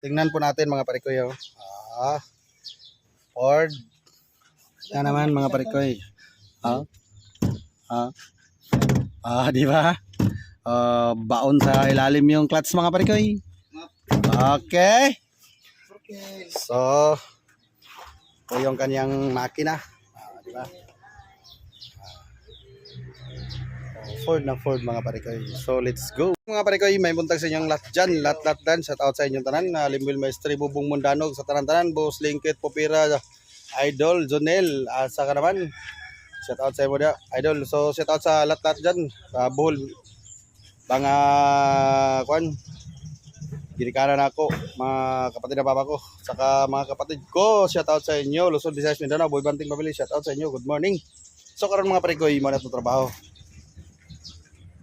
Tingnan po natin mga parikoy. Oh. Ah, Ford. Yan naman mga parikoy. Ah, ah, ah, di ba? Ah, baon sa ilalim yung clutch mga parikoy. Okay. So, ito yung kanyang makina. Ah, di ba? Ford na Ford mga parikoy. So let's go. Mga parikoy, may buntag sa inyong lat dyan. Lat dan. Shout out sa inyong tanan. Uh, Limbil Maestri, Bubong Mundanog sa tanan-tanan. Boss Linkit, Popira, Idol, Jonel. Uh, ka naman. Shout out sa imo dia. Idol. So shout out sa lat dyan. Uh, Buhol. Mga kwan. Girikanan ako. Mga kapatid na papa ko. Saka mga kapatid ko. Shout out sa inyo. Luzon, Visayas, Mindanao. Boy Banting Pamili. Shout out sa inyo. Good morning. So karon mga parikoy, mo na trabaho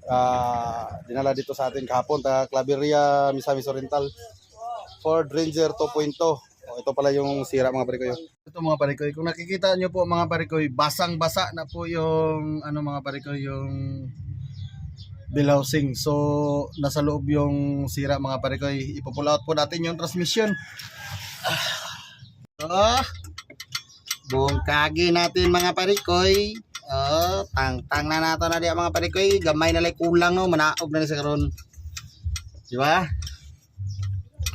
ah dinala dito sa atin kahapon ta Claveria Misamis Oriental. Ford Ranger 2.0 oh, ito pala yung sira mga parikoy ito mga parikoy kung nakikita nyo po mga parikoy basang basa na po yung ano mga parikoy yung bill housing so nasa loob yung sira mga parikoy ipopull out po natin yung transmission. Ah. Buong kagi natin mga parikoy Oh, tang tang na nato na di mga parikoy, gamay na lay kulang no, manaog na ni sa karon. Di ba?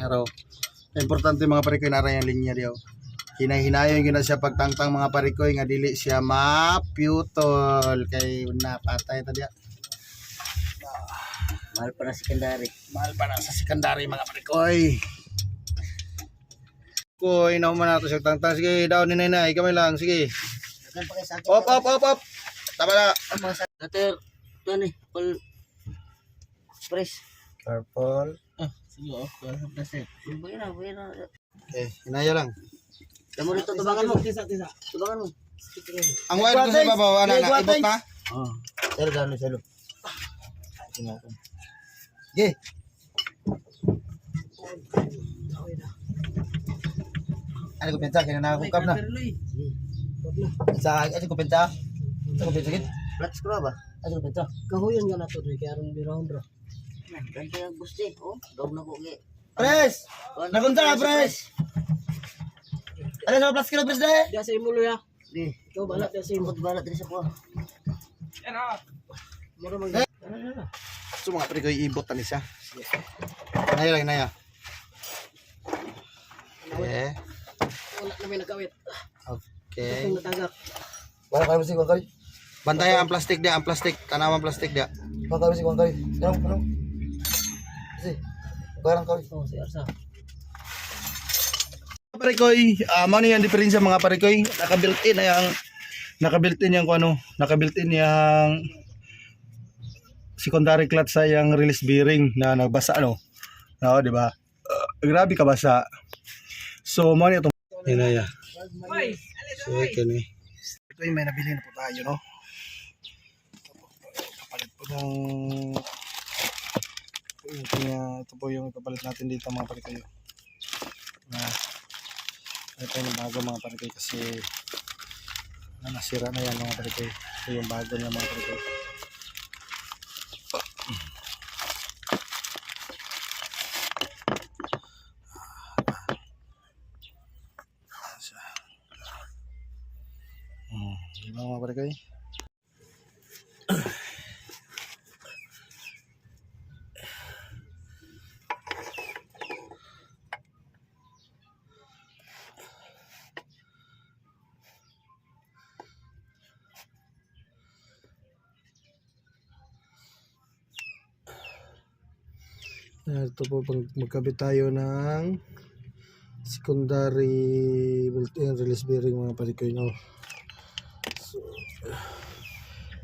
Pero importante mga parikoy na yung linya diyo. Hinay-hinayon gyud na siya pagtangtang mga parikoy nga dili siya maputol kay napatay ta diya. Mahal pa na secondary. Mahal pa na sa secondary mga parikoy. Koy, na man nato siya tangtang. Sige, daw ni nanay, kamay lang, sige. Dagan pa kay sa akin. Op, op, op, op. Tama na. Ang mga sa... Dater, ito ni, pal... Press. Careful. Ah, sige oh. Eh. Buhay na, buhay na. Okay, hinaya lang. Tamo rito, tubangan mo. Tisa, tisa. Tubangan mo. Ang wire ko sa babaw, ano na, ibot na? Oh. Salo, salo, salo. Tingnan ko. Okay. Ano ko pinta, kaya nakakukap na. Sa, ano ko pinta? Ano ko pinta, kit? Flat screw ba? Ano ko pinta? Kahuyan nga nato rin kaya rin biraon bro. Ganda yung gusti. Oh, daw na ko. gi. Pres! Nagunta ka, pres! Ano sa plus kilo, pres de? Diya sa imulo ya. Di. Ikaw balat diya sa imo. Imot balat din sa kuha. Mura mag... Eh. Ano na na. So mga pre ko iibot na siya. Naya lang, naya. Okay. Wala na may nagkawit. Okay. Ang natagak. Wala kayo si Kuangkay. Bantayan ang plastic dia, ang plastic, tanawan plastic dia. Wala kayo si Kuangkay. Ano, ano? Kasi, garang kayo. Oh, si Arsa. Parikoy, ah ano yung diferensya mga parikoy? Naka-built in na yung naka-built in yung ano, naka-built in yung secondary clutch sa yung release bearing na nagbasa ano. No, di ba? Ah, grabe ka basa. So, mo niya itong hinaya. So, ito ni. Ito yung may nabili na po tayo, no? Kapalit po ng ito, niya, ito po yung kapalit natin dito mga parikoy. Na, ito yung bago mga parikoy kasi na nasira na yan mga parikoy. Ito yung bago niya mga parikoy. Di ba mga? Ah, Ito po magkabit tayo ng secondary built-in release bearing mga parikoy no.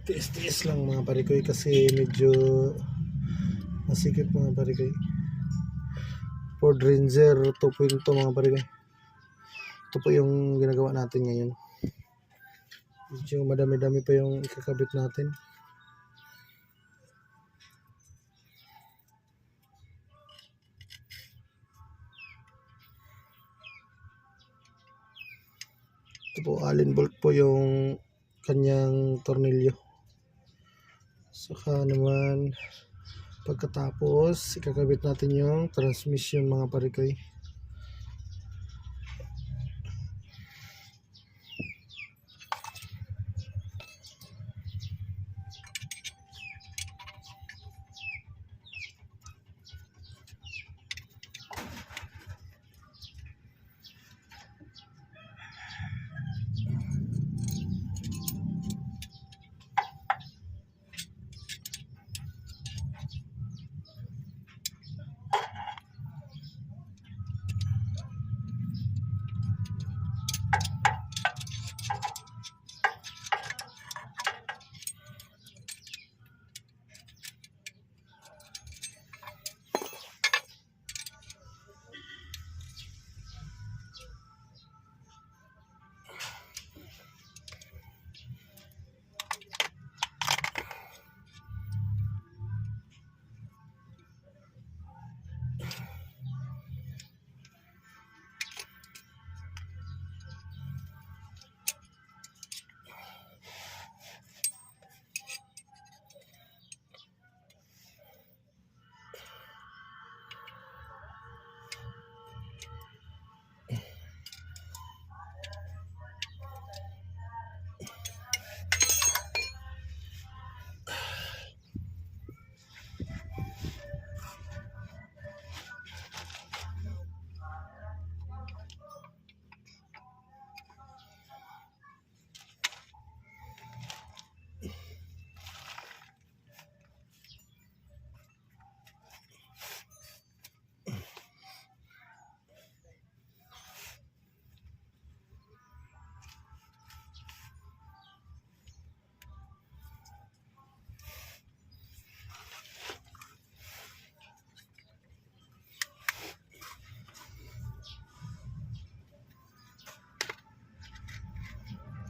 Tiis-tiis lang mga parikoy kasi medyo masikip mga parikoy. Ford Ranger 2.2 mga parikoy. Ito po yung ginagawa natin ngayon. Medyo madami-dami pa yung ikakabit natin. Ito po, allen bolt po yung kanyang tornilyo. Saka naman, pagkatapos, ikakabit natin yung transmission mga parikoy.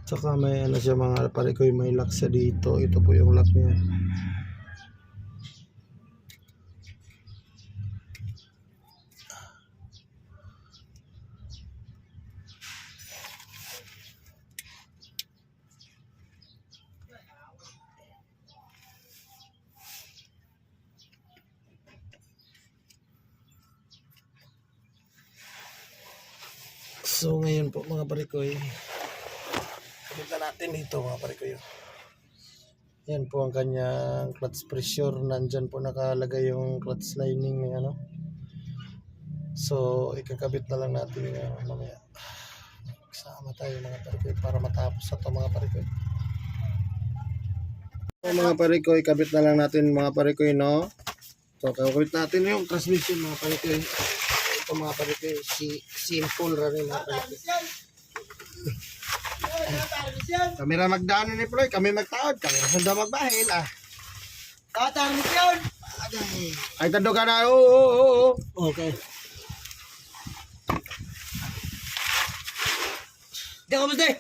Tsaka may ano siya mga pare may lock siya dito. Ito po yung lock niya. So ngayon po mga parikoy, Kita natin dito mga parikoy. Yan po ang kanyang clutch pressure. Nandyan po nakalagay yung clutch lining ng ano. So ikakabit na lang natin yung ano, mamaya. Sama tayo mga parikoy para matapos na to mga parikoy. So mga parikoy, kabit na lang natin mga parikoy no. So kakabit natin yung transmission mga parikoy. Ito mga parikoy, si simple rin mga parikoy. Kami ra magdaan ni Floyd, kami magtaod, kami ra sunda magbahil ah. Tatang misyon! Ay tando ka na. Oo, oo, oo. Okay. Di ako mas, de!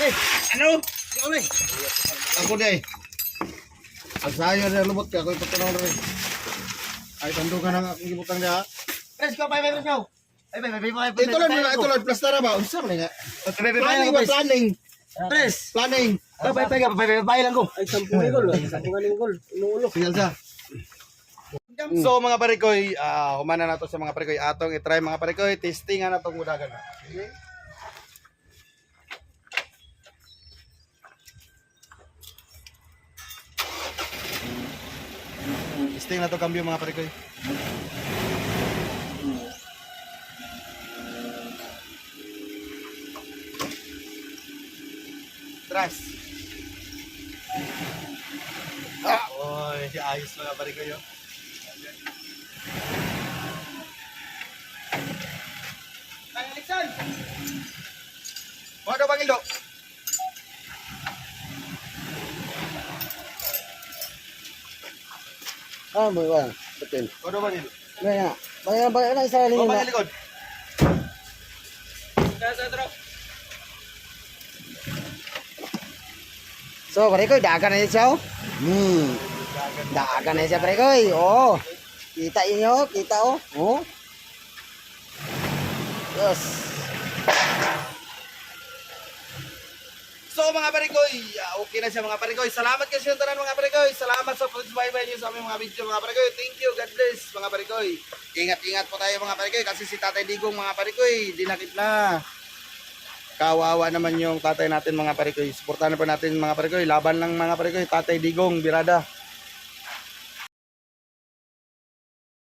De! Ano? Di ako, de! Ako day. Ang sayo na lumot ka, ako ipatunaw rin. Ay tando ka na nga, gibutang niya. Pres ko, bye bye, pres ko! Ay, bye bye, Ito lang muna, ito lang, plus tara ba? Unsa man nga? Planning ba, planning? Pres! Planning. Bye bye, bye bye, bye lang ko! Ay, sampu nga gol, sampu nga gol. Inuulo. Sige sa. So mga parikoy, ah humana na to sa mga parikoy. Atong i-try mga parikoy, testing na tong udagan na. Okay? Testing na to cambio mga parikoy. Tras. Ah, oy, ayos mga parikoy. oh. Mga daw bang ilo? Ah, mo ba? Betul. Mga bang ilo? Kaya, baya baya na isa Mga rin bang likod? So, pare ko, dagan na siya. Hmm. Dagan na siya, pare ko. Oh. Kita inyo, kita oh. Oh. Yes. So mga parikoy, ah, okay na siya mga parikoy. Salamat kasi yung tanan mga parikoy. Salamat sa pag-subscribe niyo sa aming mga video mga parikoy. Thank you, God bless mga parikoy. Ingat-ingat po tayo mga parikoy kasi si Tatay Digong mga parikoy, dinakit na. Kawawa naman yung tatay natin mga parikoy. Suportahan po natin mga parikoy. Laban lang mga parikoy. Tatay Digong, Birada.